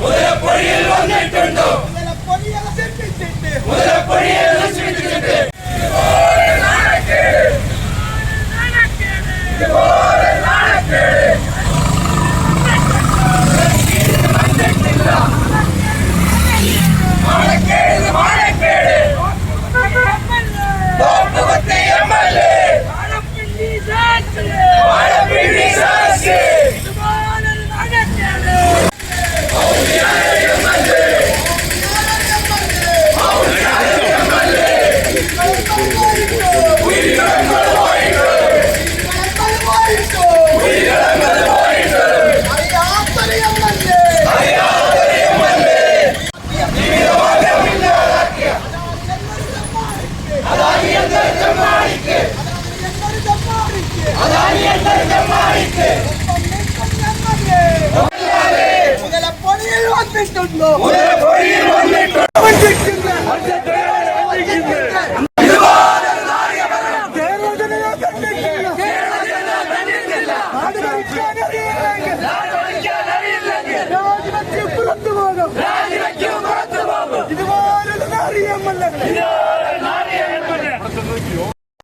ഉദയപ്പൊഴിയിൽ വന്നിട്ടുണ്ട് ഉദയപ്പൊഴിയിൽ നശിപ്പിച്ചിട്ടുണ്ട് Yeah. முதல பொறியில் வந்துட்டுள்ளோம். முதல பொறியில் வந்துட்டுள்ளோம்.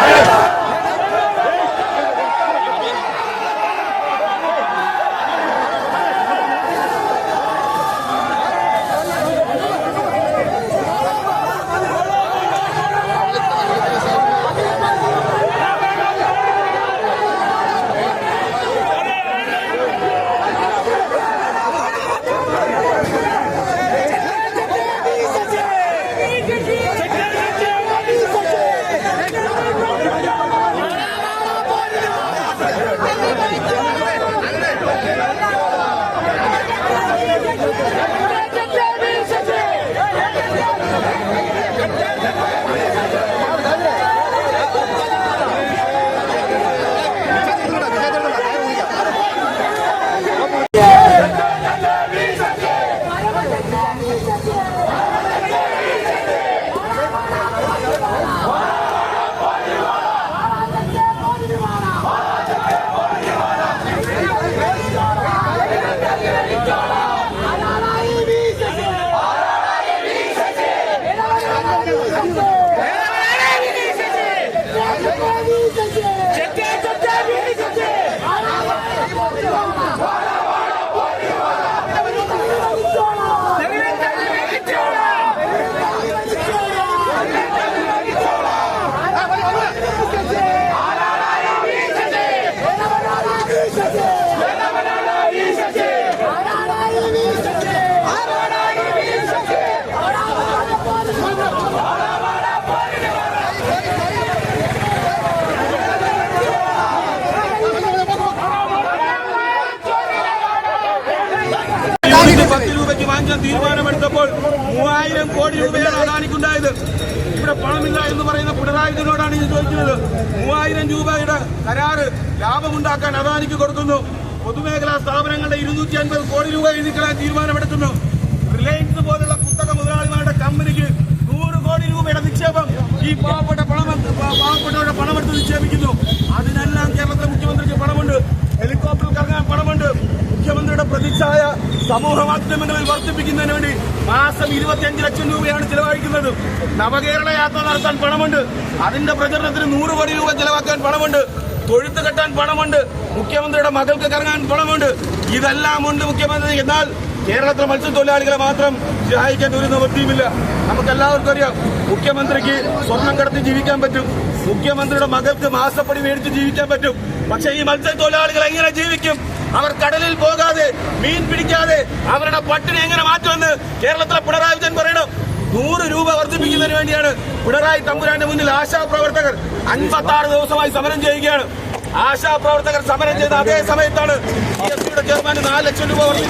Yeah. രൂപയ്ക്ക് തീരുമാനമെടുത്തപ്പോൾ മൂവായിരം കോടി രൂപയാണ് അദാനിക്കുണ്ടായത് ഇവിടെ പണമില്ല എന്ന് പറയുന്ന പിണറായിനോടാണ് ഇത് ചോദിക്കുന്നത്. മൂവായിരം രൂപയുടെ കരാറ് ലാഭമുണ്ടാക്കാൻ അദാനിക്ക് കൊടുക്കുന്നു. പൊതുമേഖലാ സ്ഥാപനങ്ങളുടെ ഇരുന്നൂറ്റി അൻപത് കോടി രൂപ എഴുതിക്കളാൻ തീരുമാനമെടുക്കുന്നു. റിലയൻസ് പോലുള്ള കുത്തക മുതലാളിമാരുടെ കമ്പനിക്ക് നൂറ് കോടി രൂപയുടെ നിക്ഷേപം ഈ പാവപ്പെട്ട പണം പാവപ്പെട്ടവരുടെ പണമെടുത്ത് നിക്ഷേപിക്കുന്നു. അതിനെല്ലാം കേരളത്തിലെ മുഖ്യമന്ത്രിക്ക് പണമുണ്ട് ഹെലികോപ്റ്ററിൽ കറങ്ങാൻ പണമുണ്ട് മുഖ്യമന്ത്രിയുടെ പ്രതിച്ഛായ സമൂഹ മാധ്യമങ്ങളിൽ വർദ്ധിപ്പിക്കുന്നതിന് വേണ്ടി മാസം ഇരുപത്തിയഞ്ച് ലക്ഷം രൂപയാണ് ചിലവഴിക്കുന്നത്. നവകേരള യാത്ര നടത്താൻ പണമുണ്ട്. അതിന്റെ പ്രചരണത്തിന് നൂറ് കോടി രൂപ ചെലവാക്കാൻ പണമുണ്ട്. തൊഴുത്ത് കെട്ടാൻ പണമുണ്ട്. മുഖ്യമന്ത്രിയുടെ മകൾക്ക് കറങ്ങാൻ പണമുണ്ട്. ഇതെല്ലാം ഉണ്ട് മുഖ്യമന്ത്രി. എന്നാൽ കേരളത്തിലെ മത്സ്യത്തൊഴിലാളികളെ മാത്രം സഹായിക്കാൻ ഒരു നിവൃത്തിയുമില്ല. നമുക്ക് എല്ലാവർക്കും അറിയാം മുഖ്യമന്ത്രിക്ക് സ്വർണം കടത്തി ജീവിക്കാൻ പറ്റും. മുഖ്യമന്ത്രിയുടെ മകൾക്ക് മാസപ്പടി മേടിച്ച് ജീവിക്കാൻ പറ്റും. പക്ഷേ ഈ മത്സ്യത്തൊഴിലാളികൾ എങ്ങനെ ജീവിക്കും? അവർ കടലിൽ പോകാതെ മീൻ പിടിക്കാതെ അവരുടെ പട്ടിണി എങ്ങനെ മാറ്റുമെന്ന് കേരളത്തിലെ പിണറായി വിജയൻ പറയണം. നൂറ് രൂപ വർദ്ധിപ്പിക്കുന്നതിന് വേണ്ടിയാണ് പിണറായി തമ്പുരാന്റെ മുന്നിൽ ആശാ പ്രവർത്തകർ അൻപത്തി ആറ് ദിവസമായി സമരം ചെയ്യുകയാണ്. ആശാ പ്രവർത്തകർ സമരം ചെയ്ത അതേ സമയത്താണ് ചെയർമാന് നാല് ലക്ഷം രൂപ വർദ്ധിപ്പിച്ചത്.